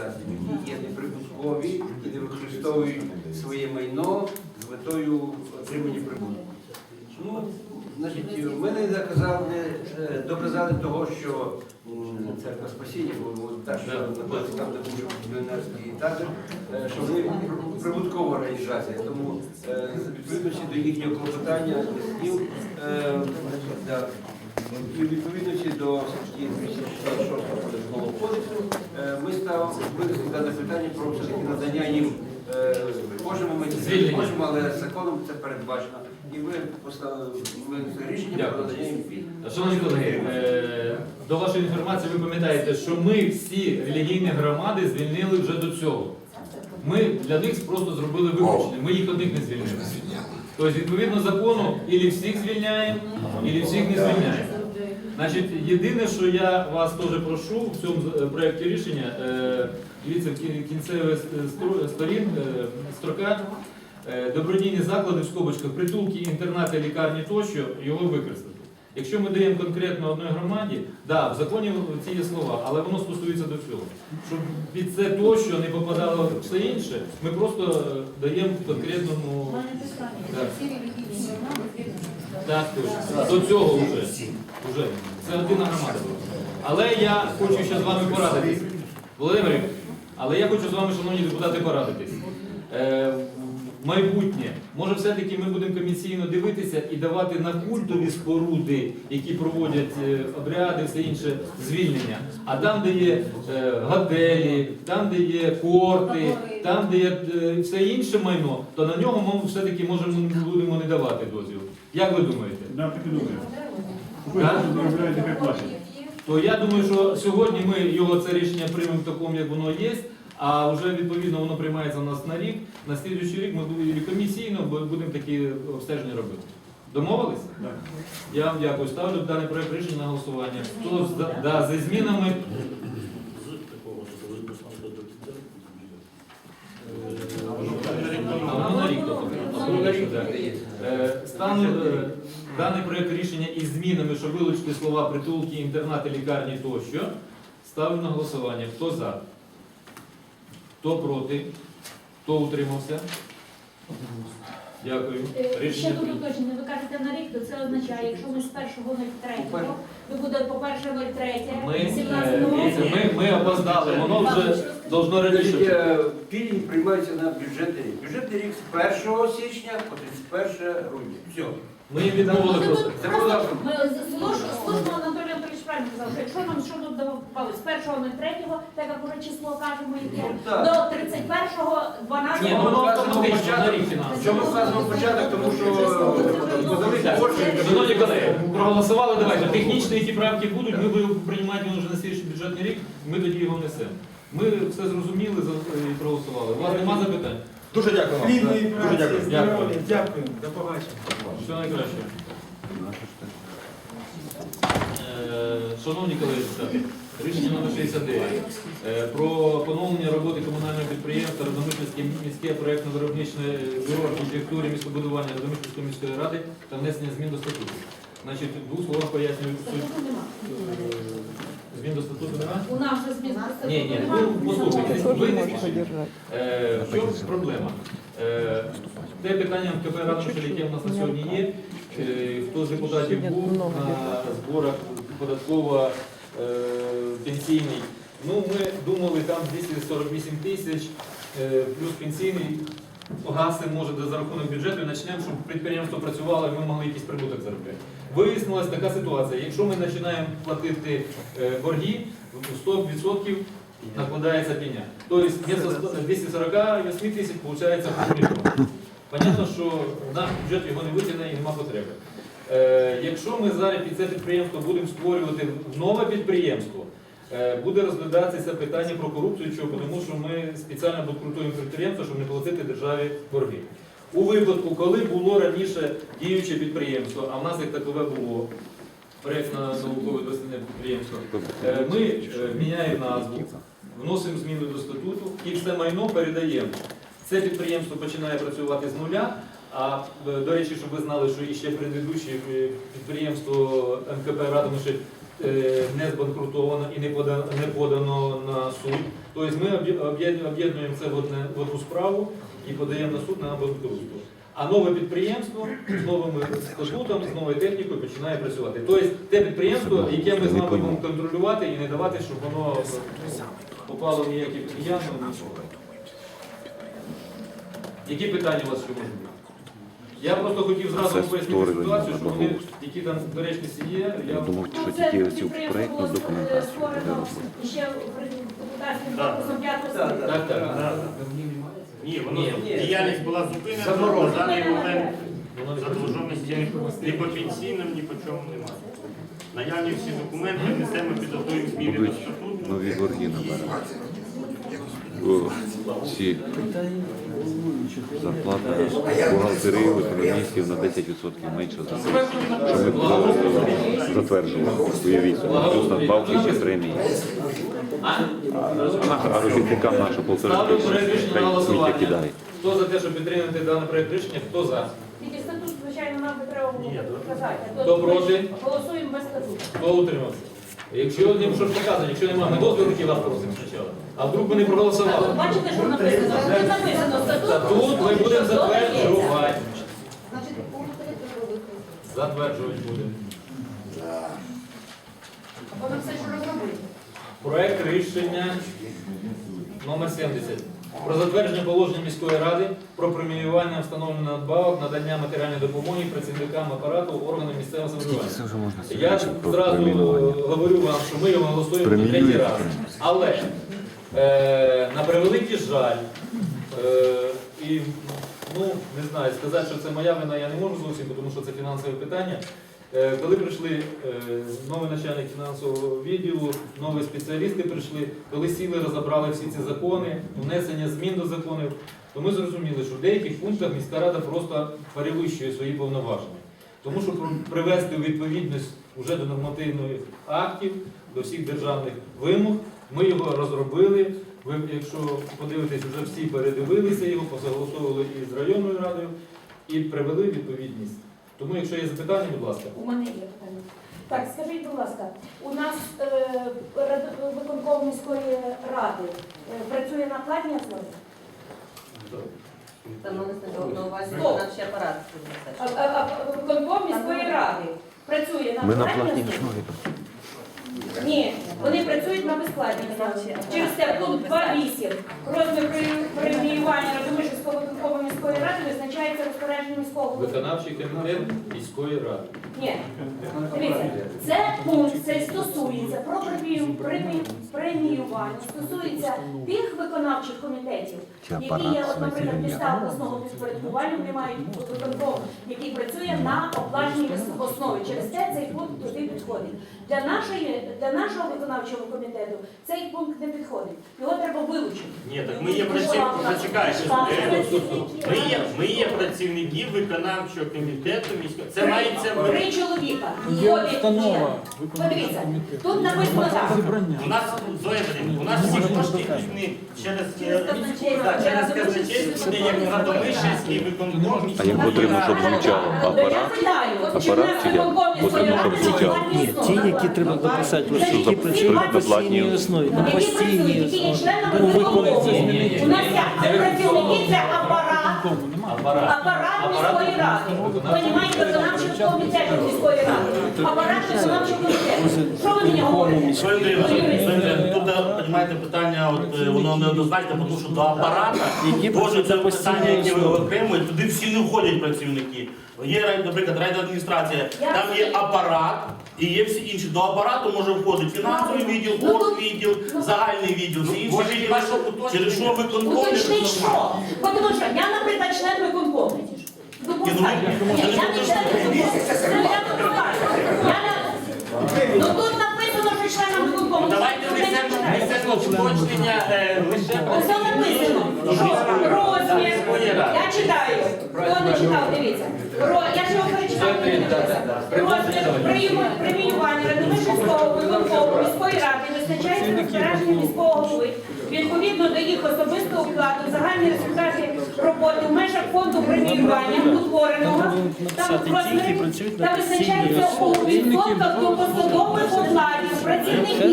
організації, які є неприбуткові і не використовують своє майно з метою отримання прибутку. Ну, значить, ми не доказали, е, доказали того, що церква спасіння, бо так, що знаходиться там, де був піонерський табір, е, що пр- прибуткова організація. Тому е, відповідності до їхнього клопотання листів, е, і в відповідності до статті 266 податкового кодексу е, ми ставимо винесли дане питання про все-таки надання їм е, можемо ми це Звільнення. можемо, але законом це передбачено. І ви поставили винесли рішення про надання їм пільг. Шановні колеги, е, до вашої інформації ви пам'ятаєте, що ми всі релігійні громади звільнили вже до цього. Ми для них просто зробили виключення, ми їх одних не звільнили. Тобто, відповідно закону, ілі всіх звільняємо, ілі всіх не звільняємо. Значить, єдине, що я вас теж прошу в цьому е, проєкті рішення, е, дивіться, в кін- кінцевих сторін, е, строка, е, добродійні заклади в скобочках, притулки, інтернати, лікарні тощо, його використати. Якщо ми даємо конкретно одній громаді, да, в законі ці є слова, але воно стосується до цього. Щоб під це тощо не попадало все інше, ми просто е, даємо конкретному. Так. Точно. До цього вже. вже. Це одна громада була. Але я хочу ще з вами порадитись. Володимир, але я хочу з вами, шановні депутати, порадитись. Е, майбутнє, може, все-таки ми будемо комісійно дивитися і давати на культові споруди, які проводять е, обряди, все інше, звільнення. А там, де є е, готелі, там, де є корти, там, де є е, все інше майно, то на нього ми все-таки можемо будемо не давати дозвіл. Як ви думаєте? Да, так і думаю. Ви заробляєте, хай платять. То я думаю, що сьогодні ми його це рішення приймемо в такому, як воно є. А вже відповідно воно приймається у нас на рік. На слідуючий рік ми комісійно будемо такі обстеження робити. Домовились? Так. Я вам дякую. Ставлю даний проект рішення на голосування. Хто за- да, зі змінами? Е, Стану е, даний проект рішення із змінами, що вилучити слова притулки, інтернати, лікарні тощо. Ставлю на голосування. Хто за? Хто проти? Хто утримався? Дякую. Е, Ще Рішення тут прийнято. уточнення, ви кажете на рік, то це означає, якщо ми з 1.03, то буде по 1.03, Ми, е, 17 дивіться, року. ми, ми опоздали, воно вже должно Значить, раніше. е, Пільги приймаються на бюджетний рік. Бюджетний рік з 1 січня по 31 грудня. Все. Ми їм відмовили Ми просто. тут Це просто- було- ми з- слушно Анатолій Анатолійович правильно казав, що якщо нам що тут давали з 1.03, так як уже число кажемо, яке, Ну, так. до 31-го, 12 Ні, ну воно автоматично на рік фінансово. Чому вказано початок? Тому що е, подали кошти. Шановні колеги, проголосували, давайте. Технічно які правки будуть, ми будемо приймати його вже на слідчий бюджетний рік, ми тоді його внесемо. Ми все зрозуміли за- і проголосували. У вас нема запитань? Дуже дякую вам. Плідної Дуже праці, дякую. здоров'я, дякую, до побачення. Все найкраще. Е, Шановні колеги депутати, рішення номер 69 е, про поновлення роботи комунального підприємства Родомишльське міське проєктно-виробничне бюро архітектури містобудування Родомишльської міської ради та внесення змін до статуту. Значить, двох словах пояснюю суть. Е, Змін до статуту немає? У нас вже змін статуту Ні, ні, нема. ну послухайте, ви не спішіть. Е, В чому проблема? Е, Те питання МКП Радомишль, яке у нас на сьогодні є, е, хто з депутатів був на зборах податково е, пенсійний. Ну, ми думали, там 248 тисяч, е, плюс пенсійний погасимо, може, за рахунок бюджету і почнемо, щоб підприємство працювало і ми могли якийсь прибуток заробляти. Вияснилась така ситуація. Якщо ми починаємо платити е, борги, 100% накладається пеня. Тобто вместо 100 248 тисяч виходить мільйон. Понятно, що наш бюджет його не витягне і нема потреби. Е, якщо ми зараз під це підприємство будемо створювати нове підприємство, е, буде розглядатися питання про корупцію, тому що ми спеціально банкрутуємо підприємство, щоб не платити державі борги. У випадку, коли було раніше діюче підприємство, а в нас як такове було проєктно наукове дослідне підприємство, е, ми міняємо назву, вносимо зміни до статуту і все майно передаємо. Це підприємство починає працювати з нуля. А е, до речі, щоб ви знали, що і ще предыдущее е, підприємство МКП Радомишль е, не збанкрутована і не подано, на суд. Тобто ми об'єднуємо це в, одне, в одну справу і подаємо на суд на банкрутство. А нове підприємство з новими статутом, з новою технікою починає працювати. Тобто те підприємство, яке ми з вами будемо контролювати і не давати, щоб воно попало в ніякі нічого. Які питання у вас ще можуть бути? Я просто хотів зразу Це пояснити ситуацію, що вони, які там доречності є, я Я думав, Ну, що тільки цю проєктну документацію. ще при депутатським корпусом п'ятого так, так. Ні, воно діяльність була зупинена на даний момент. Задовженості ні по пенсійним, ні по чому немає. Наявні всі документи, несемо, підготуємо зміни до статуту. нові борги набирати. Всі зарплата бухгалтерів, економістів на 10% менше за те, що ми затверджували. Уявіть, плюс надбавки ще премії. А? Робітникам Ставлю проект тисячі сміття кидає. Хто за те, щоб підтримати даний проект рішення, хто за? Тільки статут, звичайно, нам би треба. А Хто проти? Голосуємо без статуту. Хто утримався? Якщо їм щось показують, якщо немає, ми дозвіл руки вас просимо спочатку. А вдруг ми не проголосували? Бачите, що написано? Тут написано статут. Тут ми будемо затверджувати. Значить, пункт 3 треба. Затверджувати будемо. Воно все, що розробити. Проект рішення номер 70. Про затвердження положення міської ради про преміювання встановлення надбавок, надання матеріальної допомоги працівникам апарату органам місцевого самоврядування. Я зразу говорю вам, що ми його голосуємо на третій раз. Але е, на превеликий жаль, е, і ну не знаю, сказати, що це моя вина, я не можу зовсім, тому що це фінансове питання. Е, Коли прийшли е, новий начальник фінансового відділу, нові спеціалісти прийшли, коли сіли, розібрали всі ці закони, внесення змін до законів, то ми зрозуміли, що в деяких пунктах міська рада просто перевищує свої повноваження. Тому що привести у відповідність вже до нормативних актів, до всіх державних вимог, ми його розробили. Ви, якщо подивитесь, вже всі передивилися його, посогласовували із районною радою і привели відповідність. Тому, якщо є запитання, будь ласка. У мене є питання. Так, скажіть, будь ласка, у нас е, рад- виконком міської ради е, працює на платній основі? Там на на увазі Стоп. ще апарат. А, а, а виконком міської ради працює на Ми на платній платній основі? основі. Ні, вони працюють на безплатній основі. Через це пункт 2.8. Розмір премі- преміювання Радомишльського міської ради визначається розпорядженням міського. Виконавчий комітет міської ради. Ні, дивіться, це пункт цей стосується про премію, премію, преміювання, стосується тих виконавчих комітетів, які є, от, наприклад, міста обласного підпорядкування, вони мають виконком, який працює на оплаченій основі. Через це цей пункт туди підходить. Для нашої, для нашого виконавчого комітету цей пункт не підходить. Його треба вилучити. Ні, так ми є працівники, Е. Ми є, ми є працівники виконавчого комітету міського. Це мається в Три чоловіка. Є установа. Подивіться, тут написано так. У нас Зоя Петрівна, у нас всі кошти йдуть через Через е, казначейство. через казначейство, де як Радомишльський виконком. А як потрібно, щоб звучало апарат? Апарат чи як? Потрібно, щоб звучало. Ні, ті, які треба дописати, ось Що які працюють на платні постійній основі, на Які постійній є основі. членами Ну, виконкому. У нас як? Це працівники, це апарат. Апарат. Апарат міської ради. Понімаєте, виконавчого комітету міської ради. Апарат виконавчого комітету. Що ви мені говорите? Тут, е, розумієте, питання, от, е, воно неоднозначне, тому що до апарата Які працюють це питання, яке ви окремуєте, туди всі не входять працівники. Є, наприклад, райдоадміністрація, там є апарат і є всі інші. До апарату може входити фінансовий відділ, порт відділ, оргвідділ, загальний відділ, всі інші відділи, через що ви Уточніть що? Бо Тому що я, наприклад, член виконкому. Допускаю. Я не член виконкому. Я не- Ну тут написано, що членом виконкому. Давайте уточнення е, лише Ось там написано, що розмір, я читаю, хто не читав, дивіться. Ро- Я ж його перечитав, Це не дивилася. Розмір прийому- преміювання Радомишльського виконкому міської ради визначається розпорядженням міського голови. Відповідно до їх особистого вкладу в загальні результати роботи в межах фонду преміювання утвореного та на та визначається у відсотках до посадових окладів працівників.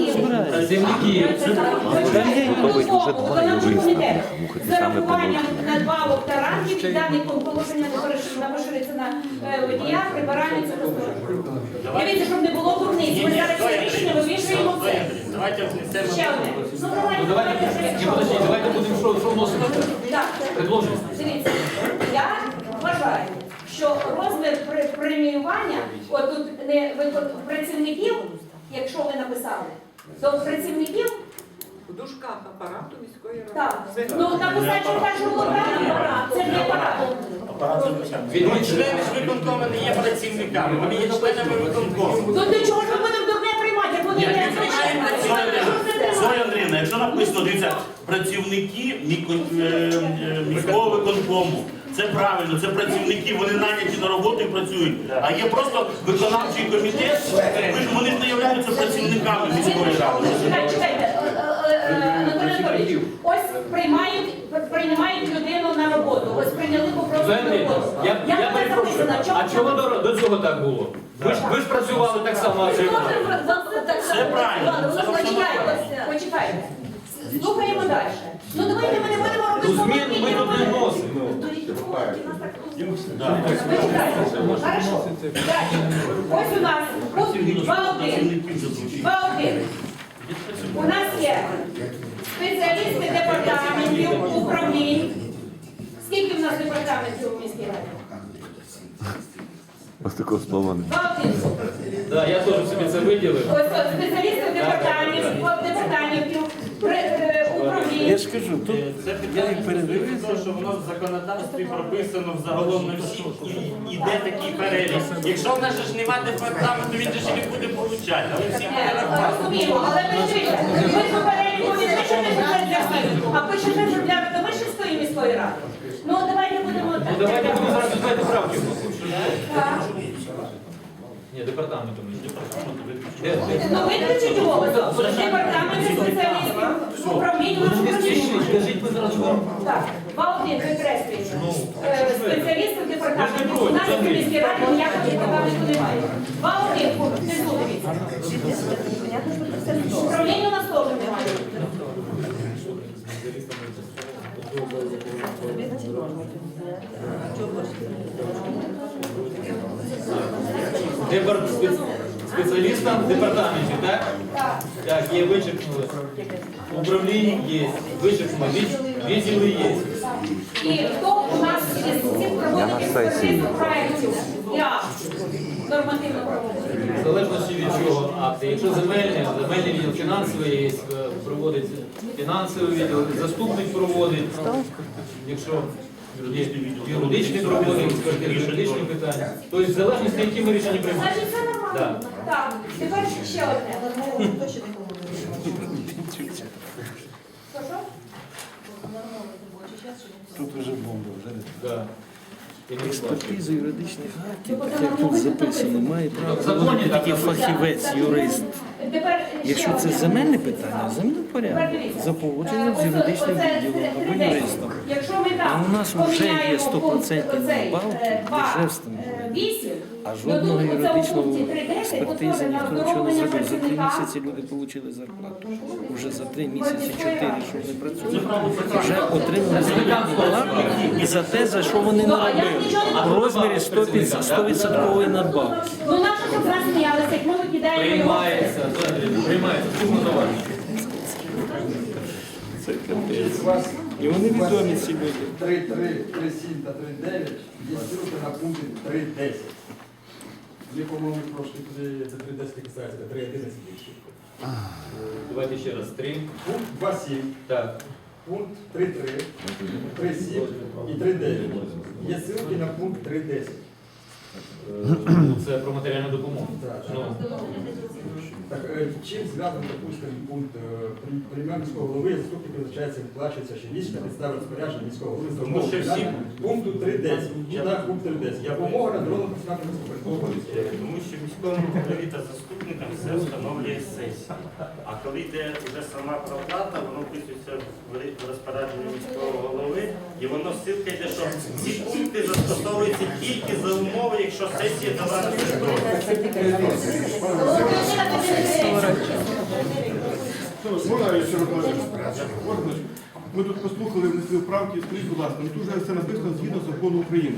І За саме рахуванням надбавок та рангів і даних положення не переш- поширюється на е, водія, прибирання цього. Дивіться, щоб не було дурниць. Ми зараз це рішення вивішуємо все. Давайте внесемо. Ще одне. Ну, давайте, давайте, давайте, подожди, давайте будемо що, що вносити? Так. Предложимо. Дивіться, я вважаю, що розмір пре- преміювання, от тут не викон- працівників, якщо ви написали, то працівників, В дужках апарату міської ради. так, ну написати, що що було правильно, це не апарат. Від- Ну, члени ж виконкому не є працівниками, вони є членами виконкому. Ну для чого ж ми будемо дурне приймати, як вони Ні, не звичайно, Зоя- Зоя Андріївна, якщо написано, дивіться, працівники е, е, міського виконкому, це правильно, це працівники, вони наняті на роботу і працюють. А є просто виконавчий комітет, ви ж- вони ж не являються працівниками міської ради. Чекайте, чекайте, е, Анатолій Анатолійович, ось приймають, приймають людину на роботу, ось прийняли по просто на Знаєте, роботу. я, Як я перепрошую, записано? Чому а чого до, до цього так було? Ви ж, ви ж працювали так само. Це правильно, Почекайте, почекайте. Слухаємо далі. Ну давайте ми не будемо робити Ну змін ми тут не вносимо. Да. Хорошо. Далі. Ось у нас пункт 2.1. 2.1. У нас є спеціалісти департаментів, управлінь. Скільки в нас департаментів у міській раді? Ось такого слова не. 2.1. Да, я теж собі це виділив. Ось спеціалісти департаментів, департаментів, Я управлінь. ж кажу, тут Це я їх передивився. того, що воно в законодавстві прописано взагалом на всіх і йде такий перелік. Якщо в нас же ж немає департаменту, він же ж не буде получати. Але всі Е, Розуміємо, але ви дивіться, ви по переліку не пишете для всіх, а пишете вже для Домишинської міської ради. Ну давайте будемо Ну так. давайте будемо зараз правки. Ні, департаментом. ми департаменту Ну виключіть його, департамент спеціалістів, управління Ну, управління. скажіть, ми зараз вам. Так, Валдін. Е, Спеціалістів департаменту. Ну, Ви ж не У нас в міській раді ніякого департаменту немає. Валдін, внизу дивіться. Управління у нас теж немає. Депар... Спеціалістам в департаменті, так? Так. Є, вичерпнули. Управління є, вичерпнули. Від- Відділи є. І хто у нас із цих проводить експертизу проєктів для нормативного проводження? В залежності від чого акти. Якщо земельний, земельний відділ фінансовий є, е, проводить фінансовий відділ, заступник проводить. Якщо юридичний проводить, експертизу, юридичні питання. Тобто в залежності, які ми рішення приймаємо. Значить, це нормально. Так, тепер ще одне. Що, що? Тут вже бомба, вже не Да. І юридичних актів, так як тут записано, має право В законі проводити так тільки Так, фахівець, юрист. Тепер Якщо це земельне питання, земельний порядок, за погодженням з юридичним відділом або юристом. А у нас вже є 100% пункт оцей, надбавки е, дешевством. е, А жодного юридичного експертизи ніхто нічого не зробив. За три місяці люди отримали зарплату. Уже за три місяці, чотири, що вони працюють, вже отримали заробітну плату і за те, за що вони Ну, а наробили. нічого В розмірі 100% надбавки. Ну наші щоб нас сміялися, як ми викидаємо. Приймається. Чому? Це капець. І вони відомі ці люди. 3, 3, 3, 7 та 3, 9 є ссылка на пункти 3, 10. Мені, по-моєму, трошки туди це 3.10 касається, 3.11 більше. Давайте ще раз. Три. Пункт 2, 7, Так. пункт 3, 3, 3, 7 і 3, 9. Є ссылки на пункт 3, 10. Е, Це про матеріальну допомогу. Так. Ну, Так, е, чим зв'язаний, допустим, пункт е, приймем міського голови, заступник визначається, виплачується щомісячна підстава розпорядження міського голови за Тому що всі- пункту 3.10. Читаю пункт 3.10. Я допомога на дрону посадку міського Е, Тому що міському голові та заступникам все встановлює сесія. А коли йде вже сама проплата, воно вписується в ри- в розпорядженні міського голови, І воно ссилка йде, що ці пункти застосовуються тільки за умови, якщо сесія дала на це? Ми тут послухали, внесли правки, скажіть, будь ласка, ну тут же все написано згідно закону України.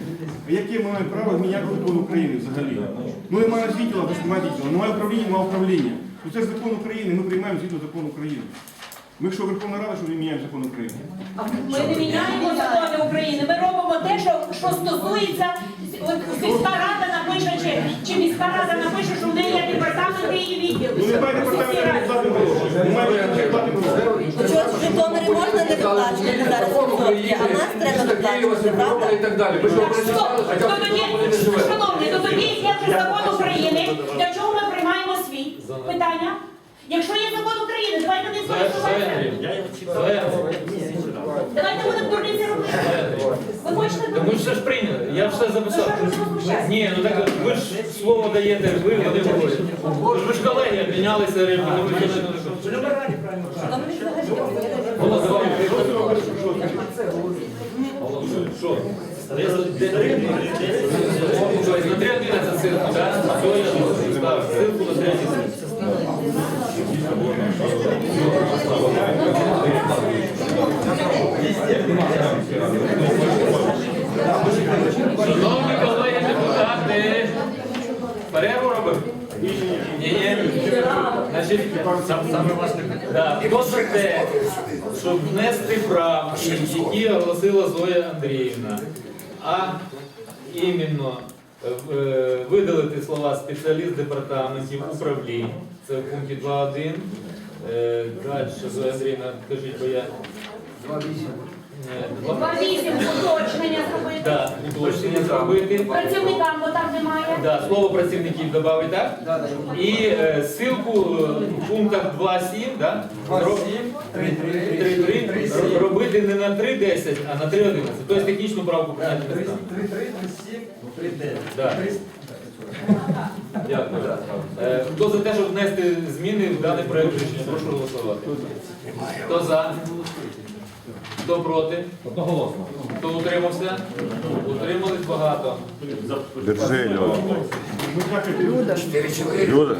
А яке ми маємо право зміняти закон України взагалі? Ну немає відділу, або ж немає відділу, немає управління, немає управління. Ну це ж закон України, ми приймаємо згідно закону України. Ми що Верховна Рада, що не міняємо закон України? Ми не міняємо закони України. Ми робимо те, що, що стосується от сільська рада напише, чи, чи міська рада напише, що в неї є департаменти і відділ. Ну немає департаменту не платимо гроші. Немає не гроші. Чого в Житомирі можна не виплачувати зараз відсотки, а нас треба виплачувати, правда? і так далі. Ви що Так стоп, то тоді, шановні, то тоді є вже закон України. Для чого ми приймаємо свій? Питання. Якщо є закон України, давайте не читав. Давайте будемо дурниці робити. Ви хочете Та ми ж дурниці? все ж прийняли, я ж все записав. Ну, що ж ви возмущаєтесь? Ні, ну так ви ж слово даєте, ви вони говорять. Ви ж колеги обмінялися репліками. Голос, давай. Що? На 3.11 ссылку, да? Все, я ставлю ссылку на 3.11. Шановні колеги депутати, перерву робимо? Ні, ні. Значить, саме важне. Те, щоб внести правки, які оголосила Зоя Андріївна, а іменно е, видалити слова спеціаліст департаментів управлінь, це в пункті 2.1. Е, Далі, Зоя Андріївна, кажіть, бо я... е, два- Два вісім уточнення зробити. Да, уточнення зробити. Працівникам, бо там немає. Да, слово працівників додати, так? І е, ссылку е, в пунктах 2.7, да? ро- 3.3 ро- робити не на 3.10, а на 3.11. Тобто технічну правку прийняти не стану. 3-3, 3-7, 3-9. Да. Дякую. Е, Хто за те, щоб внести зміни в даний проект рішення? Прошу голосувати. Хто за? Хто проти? Одноголосно. Хто утримався? Утримались багато. Держелю. Люда.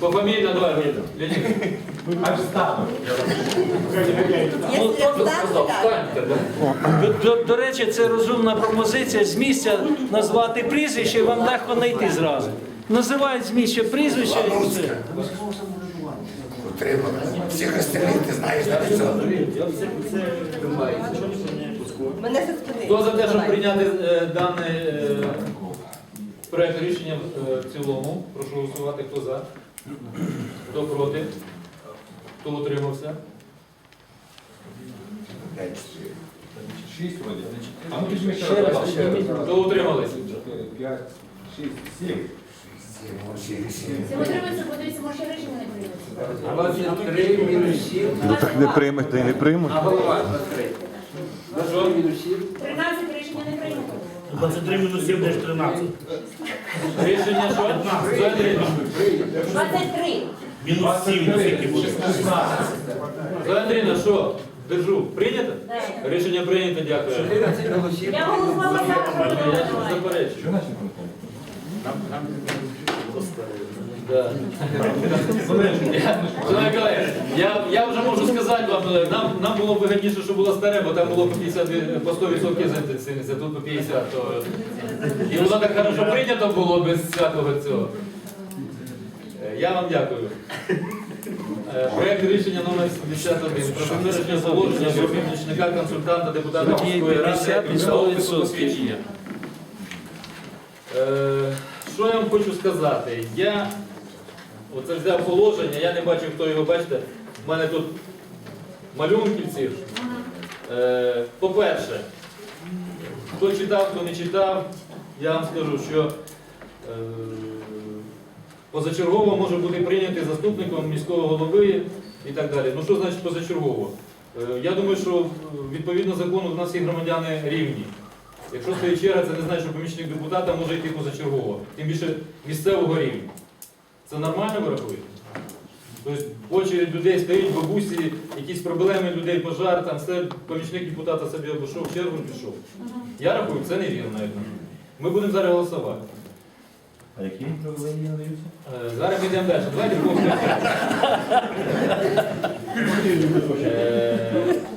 Пофамільно давай, Леонід. Якщо я встану, так. Встаньте, да. До, до, до речі, це розумна пропозиція з місця назвати прізвище, і вам легко знайти зразу. Називають з місця прізвище і все. Всіх остальних ти знаєш на все. Мене це. Хто за те, щоб прийняти е, даний е, проект рішення в, е, в цілому? Прошу голосувати. Хто за? Хто проти? Хто утримався? Ще раз підніміть. Хто утримались? Всі утримуються, подивіться, може ще не прийметься. 23 мінус 7. Ну так не приймуть, та й не приймуть. А голова 23. 23 мінус 7. 13 рішення не прийнято. 23 мінус 7 десь 13. Рішення що? Зоя Андріївна. 23. Мінус 7 наскільки буде. Зоя Андріївна, що? Держу. Прийнято? Рішення прийнято, дякую. 14 голосів. Я голосувала за, Я що не ви заперечую. Да. Шановні колеги, я, я вже можу сказати вам, е, нам, нам було б вигідніше, щоб було старе, бо там було по 50, від- по 100% за інтенсивність, а тут по 50. То... І воно так хорошо прийнято було без всякого цього. Е, Я вам дякую. Е, Проект рішення номер 71 про затвердження положення про помічника консультанта депутата міської ради 50 як військового посвідчення. Е, Що я вам хочу сказати? Я оце взяв положення, я не бачив, хто його бачите. У мене тут малюнки всі. Е, По-перше, хто читав, хто не читав, я вам скажу, що е, позачергово може бути прийнятий заступником міського голови і так далі. Ну що значить позачергово? Е, Я думаю, що відповідно закону в нас всі громадяни рівні. Якщо стоїть черга, це не значить, що помічник депутата може йти позачергово, тим більше місцевого рівня. Це нормально ви рахуєте? Тобто очередь людей стоїть, бабусі, якісь проблеми людей, пожар, там все, помічник депутата собі обійшов, в чергу пішов. Я рахую, це невірно. навіть. Ми будемо зараз голосувати. А які проблеми надаються? Е, Зараз ми йдемо далі. Давайте просто.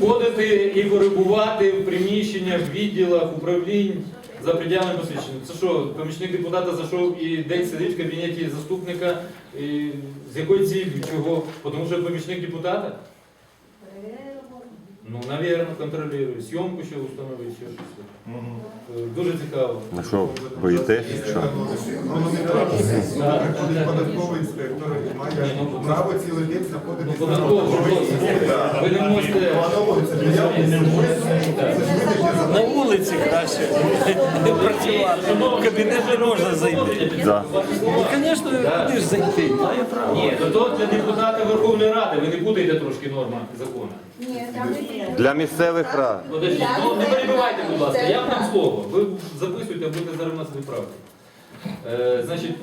Входити і перебувати в приміщеннях, в відділах, управлінь за пределами посвідчення. Це що, помічник депутата зайшов і день сидить в кабінеті заступника, і з якою цілею, чого? Тому що помічник депутата? Ну, навірно, контролює. Сйомку ще установить, ще щось. Дуже цікаво. Ну що, боїтесь? Податковий інспектор, має право цілий день Ну, знаходитись податково, ви не можете. На вулиці краще працювати. В кабінет не можна зайти. Да. Ну, звісно, куди ж зайти? Має право. Ні, то то для депутата Верховної Ради, ви не путаєте трошки норма закону. Для місцевих рад. Ну не перебивайте, будь ласка, я дам слово. Ви записуйте, будете зараз нас неправди. Е, значить,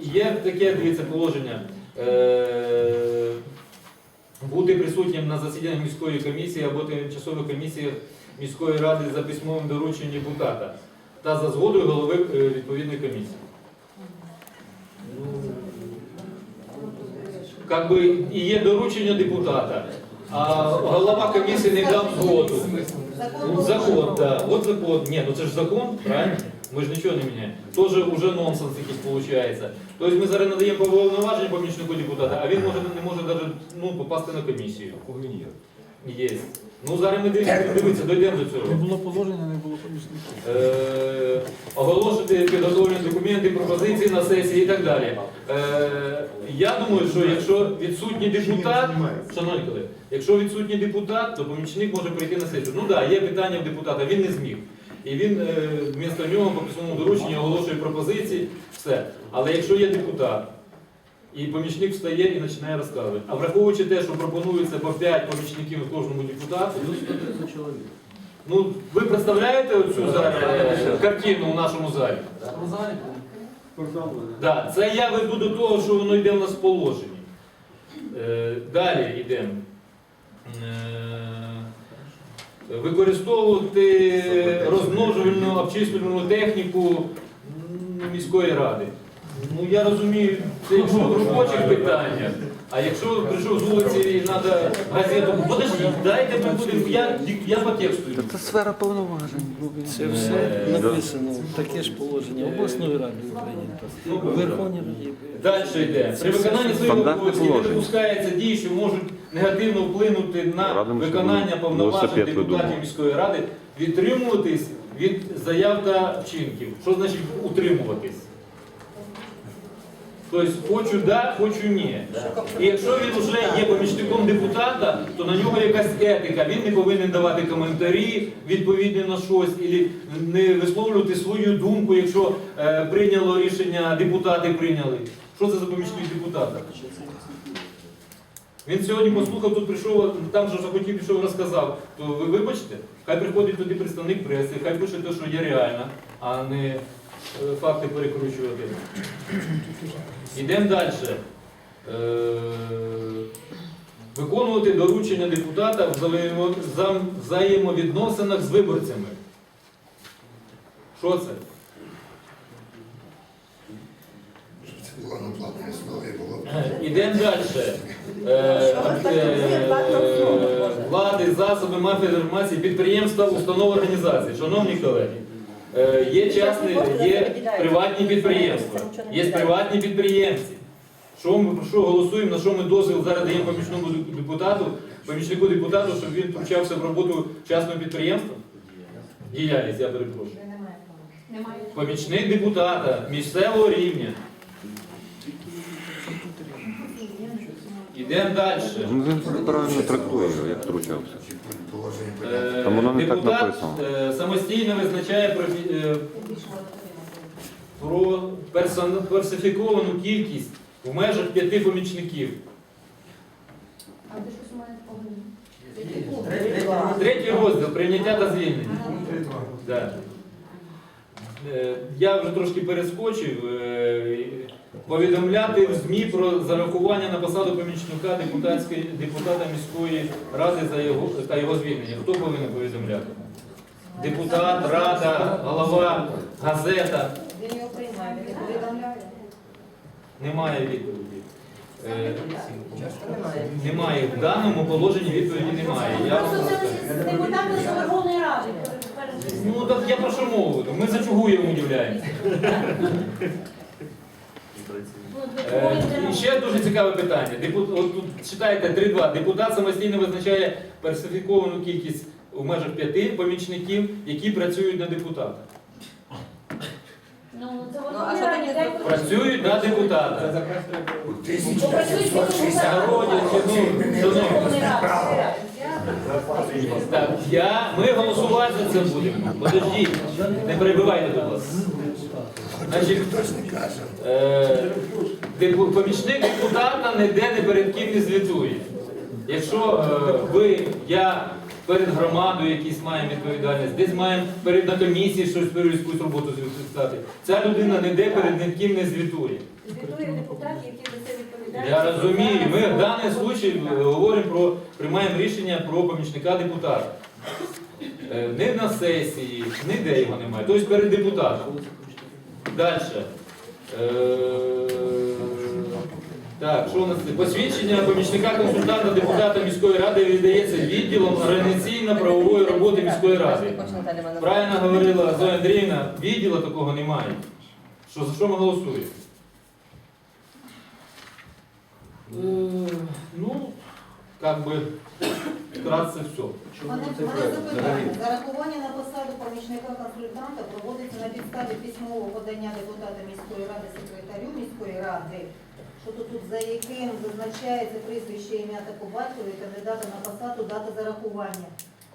є таке, дивіться, положення. Е, бути присутнім на засіданні міської комісії або тимчасової комісії міської ради за письмовим дорученням депутата та за згодою голови е, відповідної комісії. Как би і є доручення депутата, а голова комісії не дав згоду. Ну, закон, да. Вот закон. Нет, ну це ж закон, правильно? Ми ж нічого не міняємо. Тоже уже нонсенс якийсь виходить. Тобто ми зараз надаємо повноваження помічнику депутата, а він може не може навіть ну, попасти на комісію. Є. Ну зараз ми дивимося, дивіться, дійдемо до цього. Не було положення, не було помічників. Е, оголошувати підготовлені документи, пропозиції на сесії і так далі. Е, я думаю, що якщо відсутній депутат, шановні колеги, якщо відсутній депутат, то помічник може прийти на сесію. Ну так, да, є питання в депутата, він не зміг. І він е, вмісто нього по письмовому дорученню оголошує пропозиції, все. Але якщо є депутат, і помічник встає і починає розказувати. А враховуючи те, що пропонується по 5 помічників кожному депутату, Ну, ви представляєте оцю зараз е, картину в нашому залі? Да, це я веду до того, що воно йде в нас в положенні. Е, далі йдемо. Е, використовувати розмножувальну обчислювальну техніку міської ради. Ну я розумію, це якщо в робочих питаннях. А якщо прийшов з вулиці і треба газету, подождіть, дайте ми будемо. Я, я по тексту. йду. Це сфера повноважень. Це все написано. Таке ж положення обласної ради України. У Верховній Раді. Далі йде. При виконанні своїх Стандартне обов'язків не положення. допускається дії, що можуть негативно вплинути на Радимо, щоб виконання ви повноважень депутатів міської ради, відтримуватись від заяв та вчинків. Що значить утримуватись? Тобто хочу да, хочу ні. І якщо він вже є помічником депутата, то на нього якась етика. Він не повинен давати коментарі відповідні на щось, і не висловлювати свою думку, якщо е, прийняло рішення, депутати прийняли. Що це за помічник депутата? Він сьогодні послухав, тут прийшов, там же захотів, пішов, розказав. То ви вибачте, хай приходить туди представник преси, хай пише те, що є реально, а не факти перекручувати. Йдемо далі. Е, Виконувати доручення депутата в взаємовідносинах з виборцями. Що це? Це було на платній основі, було. Ідемо далі. Е, Влади, засоби мафії інформації, підприємства, установи організації. Шановні колеги, е, є частні, є приватні підприємства, є приватні підприємці. Що ми про що голосуємо, на що ми дозвіл зараз даємо помічному депутату, помічнику депутату, щоб він втручався в роботу частного підприємства? Діяльність, я перепрошую. Помічник депутата місцевого рівня. Ідемо далі. Ну, Він правильно трактує як втручався. Е, Там воно не так Депутат написано. е, самостійно визначає про, е, про персон- персифіковану кількість в межах п'яти помічників. А ти щось у мене погоди. Третій розділ прийняття та звільнення. Да. Е, Я вже трошки перескочив. е, повідомляти в ЗМІ про зарахування на посаду помічника депутатської депутата міської ради за його та його звільнення. Хто повинен повідомляти? Депутат, рада, голова, газета. Він його приймає, він повідомляє. Немає відповіді. Е, Немає. В даному положенні відповіді немає. Я вам Просто з Верховної Ради. Ну так я про що мову? Ми за чого йому удивляємося? Е, І ще дуже цікаве питання. Депут... От тут читаєте 3.2. Депутат самостійно визначає персифіковану кількість у межах п'яти помічників, які працюють на депутата. Ну, це Ну, а що. Працюють на депутата. У Попрацюйте, Народять, ну, шановні. Верховної Ради. Так, я, ми голосувати за це будемо. Подождіть, не перебивайте, будь ласка. Значить, Хтось не каже. е, депу- помічник депутата ніде не перед ким не звітує. Якщо е, ви, я перед громадою якісь маємо відповідальність, десь маємо перед на комісії щось перед якусь роботу звітувати, ця людина ніде перед ніким не звітує. Звітує депутат, який за це відповідає. Я розумію, ми в даний случай говоримо про приймаємо рішення про помічника депутата. Е, Не на сесії, ніде його немає. Тобто перед депутатом. Далі. Так, що у нас? Посвідчення помічника консультанта депутата міської ради віддається відділом організаційно-правової роботи міської ради. Правильно говорила Зоя Андріївна, відділу такого немає. Що, за що ми голосуємо? Е, Ну, как вкратце все. Запитання. Зарахування на посаду помічника консультанта проводиться на підставі письмового подання депутата міської ради секретарю міської ради, що тут, тут за яким зазначається прізвище, ім'я та по батькові кандидата на посаду, дата зарахування.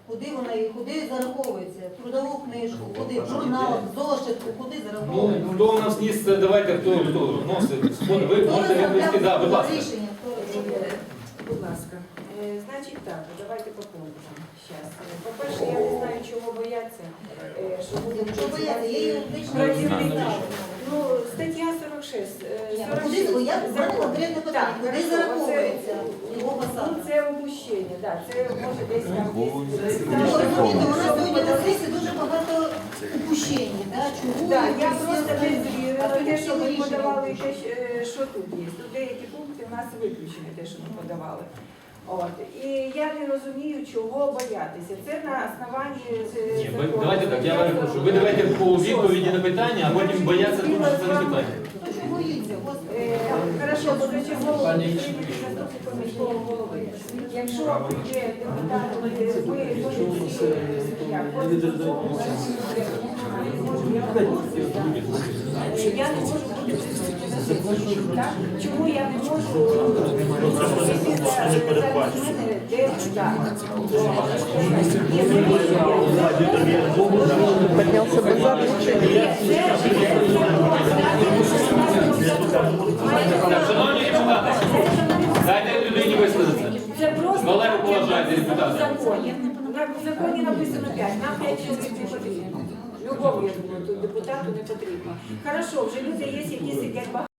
Куди вона і куди зараховується? В трудову книжку, куди в журнал, в зошитку, куди Ну, хто у нас ніс, це давайте, хто, хто носить. Ви можете відповісти, да, будь ласка. рішення? Хто? Будь ласка. Е, Значить так, давайте по пунктам. Щас. Е, По-перше, я не знаю, чого бояться. е, Що буде Що бояться? Її. Ну, стаття 46. е, Ні, 46 Куди я в закон. конкретне питання, Так, куди хорошо, зараховується оце- його Ну, це упущення, так. Це може десь там Ну, десь. розумієте, у нас сьогодні на сесії дуже багато упущень, да? чому Так, я просто не звірила те, що ви рішення подавали, те, що- е, що тут є. Тут деякі пункти в нас виключені, те, що ми подавали. От. І я не розумію, чого боятися. Це на основанні е, Ні, ви, закону. давайте так, я вам прошу. Ви давайте по відповіді на питання, а потім бояться тут що це не питання. Хто чого боїться, господи? Е, Хорошо, заступником міського голови. Якщо прийде депутат, ви можете Е, Я не можу бути. Чому я не можу Це передбачено. Поднялся базар. Шановні законі. Написано 5, нам 5 чоловік не потрібно. Любому, я думаю, тут депутату не потрібно. Хорошо, вже люди є, які сидять багато.